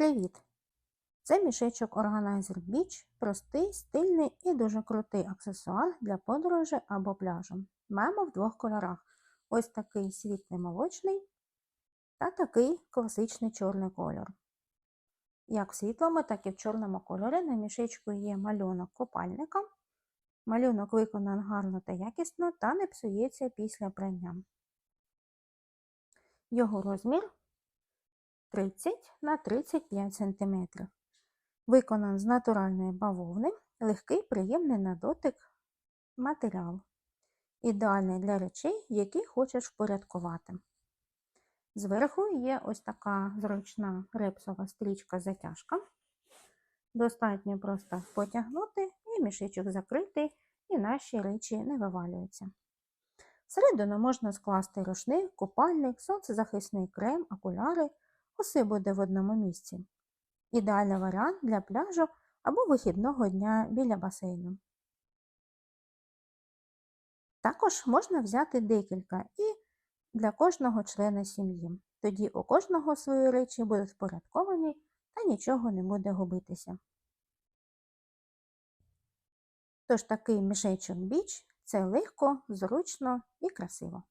Привіт! Це мішечок Organizer Beach, простий, стильний і дуже крутий аксесуар для подорожі або пляжу. Маємо в двох кольорах: ось такий світлий молочний та такий класичний чорний кольор. Як в світлому, так і в чорному кольорі на мішечку є малюнок купальника. Малюнок виконаний гарно та якісно та не псується після прання. Його розмір 30 на 35 см. Виконан з натуральної бавовни, легкий, приємний на дотик матеріал. Ідеальний для речей, які хочеш впорядкувати. Зверху є ось така зручна репсова стрічка-затяжка. Достатньо просто потягнути, і мішечок закритий, і наші речі не вивалюються. Всередину можна скласти рушник, купальник, сонцезахисний крем, окуляри, усе буде в одному місці. Ідеальний варіант для пляжу або вихідного дня біля басейну. Також можна взяти декілька і для кожного члена сім'ї. Тоді у кожного свої речі будуть впорядковані та нічого не буде губитися. Тож такий мішечок біч це легко, зручно і красиво.